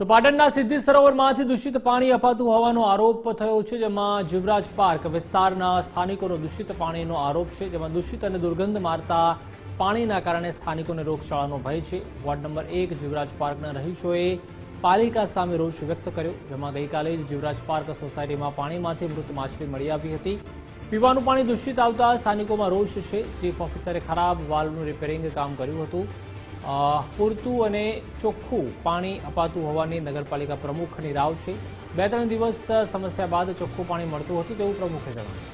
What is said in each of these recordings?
તો પાટણના સિદ્ધિ સરોવરમાંથી દૂષિત પાણી અપાતું હોવાનો આરોપ થયો છે, જેમાં જીવરાજ પાર્ક વિસ્તારના સ્થાનિકોનો દૂષિત પાણીનો આરોપ છે, જેમાં દૂષિત અને દુર્ગંધ મારતા પાણીના કારણે સ્થાનિકોને રોગચાળાનો ભય છે. વોર્ડ નંબર એક જીવરાજ પાર્કના રહીશોએ પાલિકા સામે રોષ વ્યક્ત કર્યો, જેમાં ગઈકાલે જ જીવરાજ પાર્ક સોસાયટીમાં પાણીમાંથી મૃત માછલી મળી આવી હતી. પીવાનું પાણી દૂષિત આવતા સ્થાનિકોમાં રોષ છે. ચીફ ઓફિસરે ખરાબ વાલ્વનું રિપેરિંગ કામ કર્યું હતું. પૂરતું અને ચોખ્ખું પાણી અપાતું હોવાની નગરપાલિકા પ્રમુખની રાવ છે. બે ત્રણ દિવસ સમસ્યા બાદ ચોખ્ખું પાણી મળતું હતું તેવું પ્રમુખે જણાવ્યું.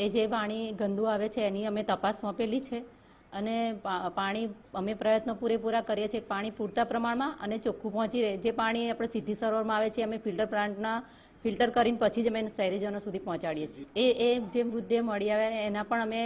એ જે પાણી ગંદુ આવે છે, એની અમે તપાસ સોંપેલી છે અને પાણી અમે પ્રયત્નો પૂરેપૂરા કરીએ છીએ પાણી પૂરતા પ્રમાણમાં અને ચોખ્ખું પહોંચી રહે. જે પાણી આપણે સિદ્ધિ સરોવરમાં આવે છે, અમે ફિલ્ટર પ્લાન્ટના ફિલ્ટર કરીને પછી જ અમે શહેરીજનો સુધી પહોંચાડીએ છીએ. એ એ જે મૃતદેહ મળી આવે એના પણ અમે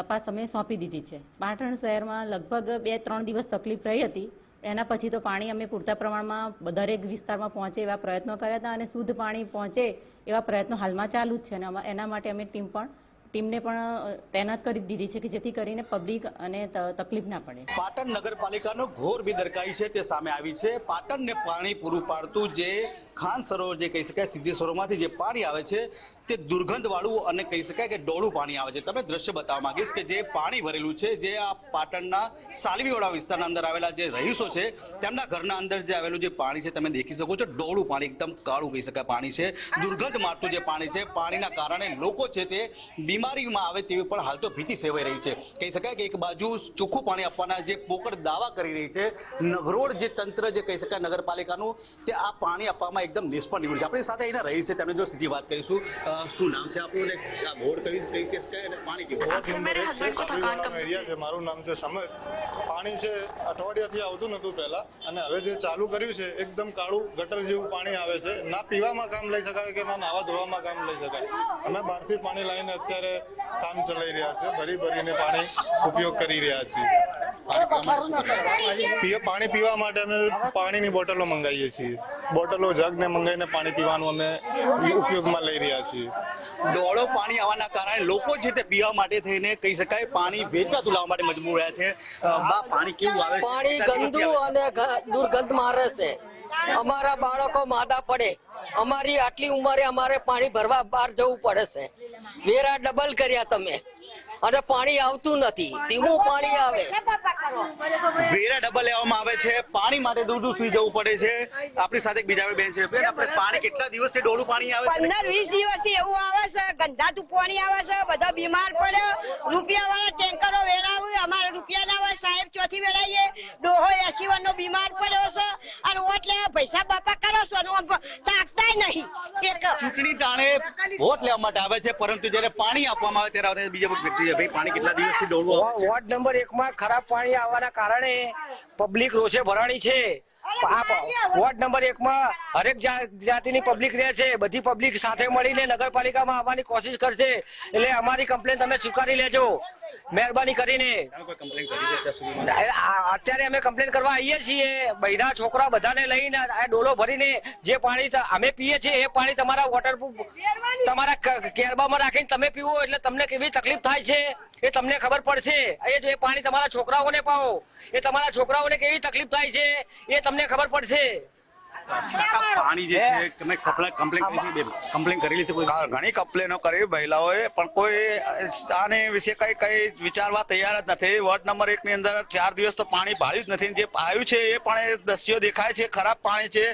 તપાસ અમે સોંપી દીધી છે. પાટણ શહેરમાં લગભગ બે, ત્રણ દિવસ તકલીફ રહી હતી. એના પછી તો પાણી અમે પૂરતા પ્રમાણમાં દરેક વિસ્તારમાં પહોંચે એવા પ્રયત્નો કર્યા હતા અને શુદ્ધ પાણી પહોંચે એવા પ્રયત્નો હાલમાં ચાલુ જ છે અને એના માટે અમે ટીમ પણ, ટીમને પણ તૈનાત કરી દીધી છે કે જેથી કરીને પબ્લિક અને તકલીફ ના પડે. પાટણ નગરપાલિકાનો ઘોર બેદરકારી છે તે સામે આવી છે. પાટણને પાણી પૂરું પાડતું જે ખાન સરોવર જે કહી શકાય સિદ્ધિ સરોવરમાંથી જે પાણી આવે છે, તે દુર્ગંધવાળું અને કહી શકાય કે ડોળું પાણી આવે છે. તમે દ્રશ્ય બતાવવા માંગીશ કે જે પાણી ભરેલું છે, જે આ પાટણના સાલવીવાડા વિસ્તારના અંદર આવેલા જે રહીશો છે, તેમના ઘરના અંદર જે આવેલું જે પાણી છે, તમે દેખી શકો છો, ડોળું પાણી, એકદમ કાળું કહી શકાય પાણી છે. દુર્ગંધ મારતું જે પાણી છે, પાણીના કારણે લોકો છે તે બીમારીમાં આવે તેવી પણ હાલ તો ભીતિ સેવાઈ રહી છે. કહી શકાય કે એક બાજુ ચોખ્ખું પાણી આપવાના જે પોકળ દાવા કરી રહી છે નગરોડ જે તંત્ર જે કહી શકાય નગરપાલિકાનું, તે આ પાણી આપવામાં એકદમ નિષ્ફળ નીકળ્યું છે. આપણી સાથે એના રહી છે તેમને જો સીધી વાત કરીશું. શું નામ છે આપણું બોર્ડ કઈ કઈ કેસ કઈ અને પાણી કેવું? મારું નામ છે સમર પાણી છે અઠવાડિયાથી આવતું નતું પહેલા. અને હવે જે ચાલુ કર્યું છે એકદમ કાળું ગટર જેવું પાણી આવે છે. ના પીવામાં કામ લઈ શકાય કે ના નાવા ધોવામાં કામ લઈ શકાય. અમે બહારથી પાણી લાવીને અત્યારે કામ ચલાવી રહ્યા છે. ભરી ભરીને પાણી ઉપયોગ કરી રહ્યા છીએ. પાણી પીવા માટે અમે પાણીની બોટલો મંગાવીએ છીએ. બોટલો જગને મંગાવીને પાણી પીવાનું અમે ઉપયોગમાં લઈ રહ્યા છીએ. ડોળો પાણી આવવાના કારણે લોકો છે તે પીવા માટે થઈને કહી શકાય પાણી વેચાતું લાવવા માટે મજબૂર રહ્યા છે. બા પાણી કેવું આવે? પાણી ગંદુ અને દુર્ગંધ મારે છે. અમારા બાળકો માદા પડે. અમારી આટલી ઉંમરે અમારે પાણી ભરવા બહાર જવું પડે છે. વેરા ડબલ કર્યા તમે. અને પાણી આવતું નથી. ધીમું પાણી આવે. વેરા ડબલ લેવામાં આવે છે. પાણી માટે દૂર દૂર સુધી જવું પડે છે. આપણી સાથે બીજા બેન છે. બેન આપણે પાણી કેટલા દિવસથી ડોળું પાણી આવે પંદર વીસ દિવસથી એવું આવે છે. ગંધાતું પાણી આવે છે. બધા બીમાર પડે. રૂપિયા વાળા ટેન્કરો વેરાવું અમારે રૂપિયા ના હોય. સાહેબ ચોથી વેરાઈએ. ડોહો એસી નો બીમાર પડ્યો છે. અને ઓટલે પૈસા બાપા કરો છો. ને તાકતાય નહીં ચૂંટણી ટાણે વોટ લેવા માટે આવે છે પરંતુ જ્યારે પાણી આપવામાં આવે ત્યારે બીજા વ્યક્તિ ભાઈ પાણી કેટલા દિવસથી ડોળું આવે છે? વોર્ડ નંબર એકમાં ખરાબ પાણી આવવાના કારણે પબ્લિક રોષે ભરાણી છે વોર્ડ નંબર એકમાં હરેક જા- જાતિની પબ્લિક રહે છે. બધી પબ્લિક સાથે મળીને નગરપાલિકામાં આવવાની કોશિશ કરશે. એટલે અમારી કમ્પ્લેન તમે સ્વીકારી લેજો. મહેરબાની કરીને. અત્યારે અમે કમ્પ્લેન કરવા આવીએ છીએ. બૈરા છોકરા બધાને લઈને આ ડોલો ભરીને જે પાણી અમે પીએ છીએ એ પાણી તમારા વોટરપ્રૂફ તમારા કેરબામાં રાખીને તમે પીવો એટલે તમને કેવી તકલીફ થાય છે? એ તમને ખબર પડશે. એ જો એ પાણી તમારા છોકરાઓને પાઓ એ તમારા છોકરાઓને કેવી તકલીફ થાય છે, એ તમને ખબર પડશે. પાણી જે છે તમે કમ્પ્લેન કરી છે? કમ્પ્લેન કરેલી છે કોઈ? ઘણી કમ્પ્લેનો કરી મહિલાઓએ પણ કોઈ આને વિશે કઈ કઈ વિચારવા તૈયાર જ નથી. વોર્ડ નંબર એક ની અંદર ચાર દિવસ તો પાણી ભાળ્યું જ નથી. જે આવ્યું છે એ પણ એ દસ્યો દેખાય છે ખરાબ પાણી છે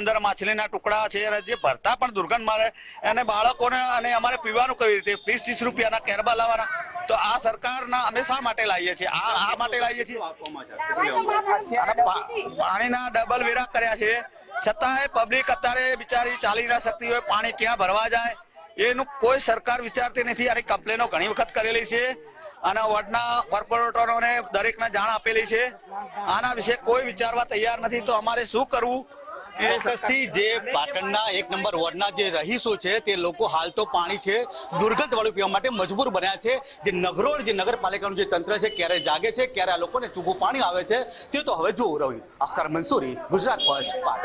અંદર માછલીના ટુકડા છે અને જે ભરતા પણ દુર્ગંધ મારે અને બાળકોને અને અમારે પીવાનું કઈ રીતે? ત્રીસ ત્રીસ રૂપિયાના કેરબા લાવવાના. તો આ સરકારના અમે શા માટે લાવીએ છીએ? આ આ માટે લાવીએ છીએ? પાણીના ડબલ વેરા કર્યા છે. છતાંય પબ્લિક અત્યારે બિચારી ચાલી ના શકતી હોય પાણી ક્યાં ભરવા જાય? એનું કોઈ સરકાર વિચારતી નથી. અને કમ્પ્લેનો ઘણી વખત કરેલી છે. અને વોર્ડના કોર્પોરેટરોને દરેકને જાણ આપેલી છે. આના વિશે કોઈ વિચારવા તૈયાર નથી. તો અમારે શું કરવું? ચોક્કસથી જે પાટણના એક નંબર વોર્ડના જે રહીશો છે, તે લોકો હાલ તો પાણી છે, દુર્ગંધ વાળું પીવા માટે મજબૂર બન્યા છે. જે નગરોળ જે નગરપાલિકાનું જે તંત્ર છે, ક્યારે જાગે છે, ક્યારે આ લોકોને ચોખ્ખું પાણી આવે છે, તે તો હવે જોવું રહ્યું. અખ્તર મંસૂરી, ગુજરાત ફર્સ્ટ, પાટણ.